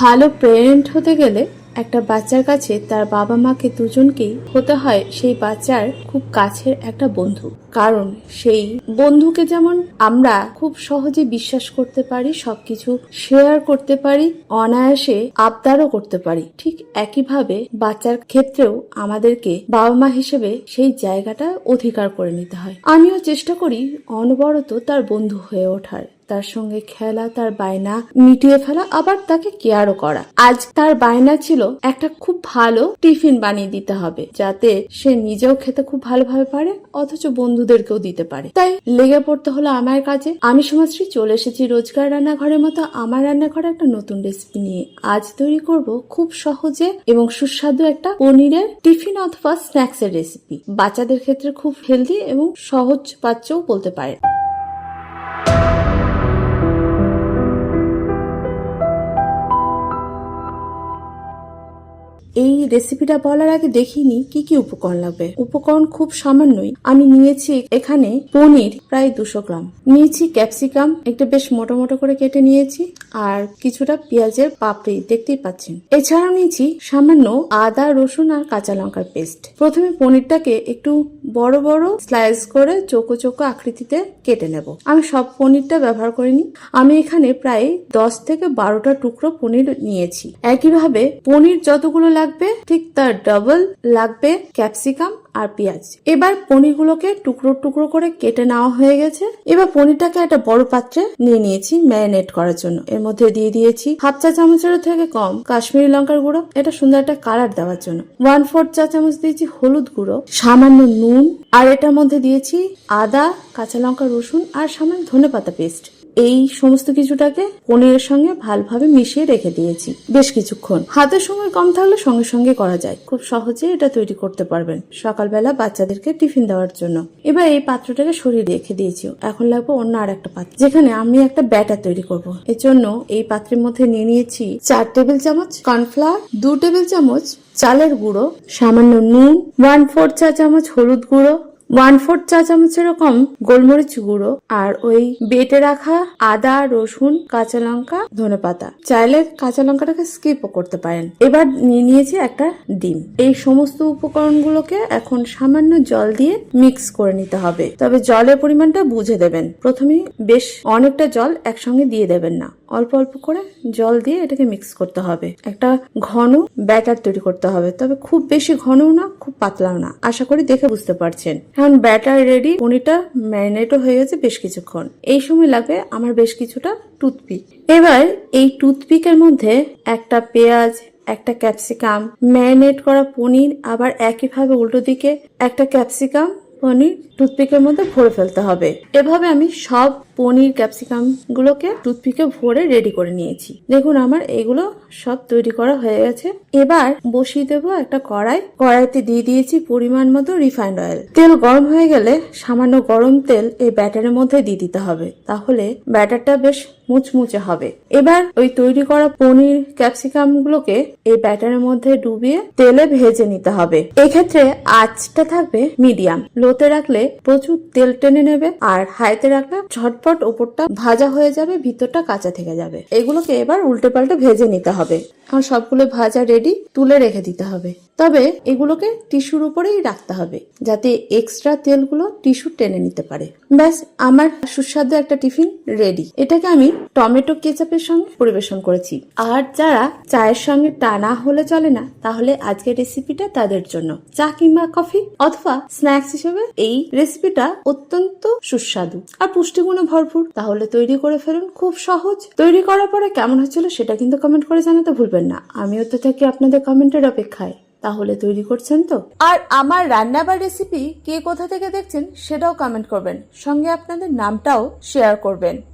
ভালো প্রেরেন্ট হতে গেলে একটা বাচ্চার কাছে তার বাবা মাকে দুজনকেই হতে হয় সেই বাচ্চার খুব কাছের একটা বন্ধু। কারণ সেই বন্ধুকে যেমন আমরা খুব সহজে বিশ্বাস করতে পারি, সবকিছু শেয়ার করতে পারি, অনায়াসে আবদারও করতে পারি। ঠিক একইভাবে বাচ্চার ক্ষেত্রেও আমাদেরকে বাবা মা হিসেবে সেই জায়গাটা অধিকার করে নিতে হয়। আমিও চেষ্টা করি অনবরত তার বন্ধু হয়ে ওঠার। তার সঙ্গে খেলা, তার বায়না মিটিয়ে ফেলা, আবার তাকে কেয়ারও করা। আজ তার বায়না ছিল একটা খুব ভালো টিফিন বানিয়ে দিতে হবে, যাতে সে নিজেও খেতে খুব ভালোভাবে পারে, অথচ বন্ধুদেরকেও দিতে পারে। তাই লেগে পড়তে হলো আমার কাজে। আমি সমাজশ্রী চলে এসেছি রোজগার রান্নাঘরের মতো আমার রান্নাঘরে একটা নতুন রেসিপি নিয়ে। আজ তৈরি করব খুব সহজে এবং সুস্বাদু একটা পনিরের টিফিন অথবা স্ন্যাক্স এর রেসিপি বাচ্চাদের ক্ষেত্রে খুব হেলদি এবং সহজ পাচ্যও বলতে পারে রেসিপিটা বলার আগে দেখিনি কি কি উপকরণ লাগবে। উপকরণ খুব সামান্যই। আমি নিয়েছি এখানে পনির প্রায় দুশো গ্রাম। নিয়েছি ক্যাপসিকাম, একটা বেশ মোটো মোটো করে কেটে নিয়েছি, আর কিছুটা পেঁয়াজের পাপড়ি, দেখতেই পাচ্ছেন। এছাড়াও নিয়েছি সামান্য আদা, রসুন আর কাঁচা লঙ্কার পেস্ট। প্রথমে পনিরটাকে একটু বড় বড় স্লাইস করে চোখো চোখো আকৃতিতে কেটে নেব। আমি সব পনিরটা ব্যবহার করিনি। আমি এখানে প্রায় দশ থেকে বারোটা টুকরো পনির নিয়েছি। একইভাবে পনির যতগুলো লাগবে ঠিক তার ডাবল লাগবে ক্যাপসিকাম আর পেঁয়াজ। এবার পনিরগুলোকে টুকরো টুকরো করে কেটে নেওয়া হয়ে গেছে। এবার পনিরটাকে একটা বড় পাত্রে নিয়ে নিয়েছি ম্যারিনেট করার জন্য। এর মধ্যে দিয়ে দিয়েছি হাফ চা চামচের থেকে কম কাশ্মীরি লঙ্কার গুঁড়ো। এটা সুন্দর একটা কালার দেওয়ার জন্য। ওয়ান ফোর্থ চা চামচ দিয়েছি হলুদ গুঁড়ো, সামান্য নুন, আর এটার মধ্যে দিয়েছি আদা, কাঁচা লঙ্কা, রসুন আর সামান্য ধনেপাতা পেস্ট এই সমস্ত কিছুটাকে পনিরের সঙ্গে ভালোভাবে মিশিয়ে রেখে দিয়েছি বেশ কিছুক্ষণ। হাতের সময় কম থাকলে সঙ্গে সঙ্গে করা যায়। খুব সহজে এটা তৈরি করতে পারবেন সকালবেলা বাচ্চাদেরকে টিফিন দেওয়ার জন্য। এবার এই পাত্রটাকে সরিয়ে রেখে দিয়েছি। এখন লাগবে অন্য আর একটা পাত্র, যেখানে আমি একটা ব্যাটার তৈরি করব। এর জন্য এই পাত্রের মধ্যে নিয়ে নিয়েছি চার টেবিল চামচ কর্নফ্লাওয়ার, দু টেবিল চামচ চালের গুঁড়ো, সামান্য নুন ওয়ান ফোর চা চামচ হলুদ গুঁড়ো ওয়ান ফোর্থ চা চামচ এরকম গোলমরিচ গুঁড়ো আর ওই বেটে রাখা আদা, রসুন, কাঁচা লঙ্কা, ধনে পাতা। চাইলে কাঁচা লঙ্কাটাকে স্কিপও করতে পারেন। এবার নিয়ে নিয়েছি একটা ডিম। এই সমস্ত উপকরণগুলোকে এখন সামান্য জল দিয়ে মিক্স করে নিতে হবে। তবে জলের পরিমাণটা বুঝে দেবেন। প্রথমে বেশ অনেকটা জল একসঙ্গে দিয়ে দেবেন না। অল্প অল্প করে জল দিয়ে এটাকে মিক্স করতে হবে। একটা ঘন ব্যাটার তৈরি করতে হবে। তবে খুব বেশি ঘনও না, খুব পাতলাও না। আশা করি দেখে বুঝতে পারছেন। এখন ব্যাটার রেডি পনিরটা ম্যারিনেটও হয়ে গেছে বেশ কিছুক্ষণ। এই সময় লাগবে আমার বেশ কিছুটা টুথপিক এবার এই টুথপিকের মধ্যে একটা পেঁয়াজ, একটা ক্যাপসিকাম ম্যারিনেট করা পনির, আবার একইভাবে উল্টো দিকে একটা ক্যাপসিকাম পনির টুথপিকের মধ্যে ভরে ফেলতে হবে। এভাবে আমি সব পনির, ক্যাপসিকাম গুলোকে টুথপিকে ভরে রেডি করে নিয়েছি। দেখুন আমার এগুলো সব তৈরি করা হয়ে গেছে। এবার বসিয়ে দেবো একটা কড়াই। কড়াইতে দিয়ে দিয়েছি পরিমাণ মতো রিফাইন্ড অয়েল তেল গরম হয়ে গেলে সামান্য গরম তেল এই ব্যাটারের মধ্যে দিয়ে দিতে হবে। তাহলে ব্যাটারটা বেশ মুচমুচে হবে। এবার ওই তৈরি করা পনির, ক্যাপসিকাম গুলোকে এই ব্যাটারের মধ্যে ডুবিয়ে তেলে ভেজে নিতে হবে। এক্ষেত্রে আঁচটা থাকবে মিডিয়াম। লোতে রাখলে প্রচুর তেল টেনে নেবে। আর হাইতে রাখলে ঝটপট ওপরটা ভাজা হয়ে যাবে, ভিতরটা কাঁচা থেকে যাবে। এগুলোকে এবার উল্টে পাল্টে ভেজে নিতে হবে। এখন সবগুলো ভাজা রেডি তুলে রেখে দিতে হবে। তবে এগুলোকে টিস্যুর উপরেই রাখতে হবে, যাতে এক্সট্রা তেলগুলো টিস্যু টেনে নিতে পারে। ব্যাস, আমার সুস্বাদু একটা টিফিন রেডি। এটাকে আমি টমেটো কেচাপের সঙ্গে পরিবেশন করেছি। আর যারা চায়ের সঙ্গে টানা হলে চলে না, তাহলে আজকের রেসিপিটা তাদের জন্য। চা কিংবা কফি অথবা স্ন্যাক্স হিসেবে এই রেসিপিটা অত্যন্ত সুস্বাদু। আর পুষ্টিগুণে ভরপুর। তাহলে তৈরি করে ফেলুন খুব সহজ। তৈরি করার পরে কেমন হচ্ছিল সেটা কিন্তু কমেন্ট করে জানাতে ভুলবেন না। আমিও তো থাকি আপনাদের কমেন্টের অপেক্ষায়। তাহলে তৈরি করছেন তো? আর আমার রান্না বা রেসিপি কে কোথা থেকে দেখছেন সেটাও কমেন্ট করবেন। সঙ্গে আপনাদের নামটাও শেয়ার করবেন।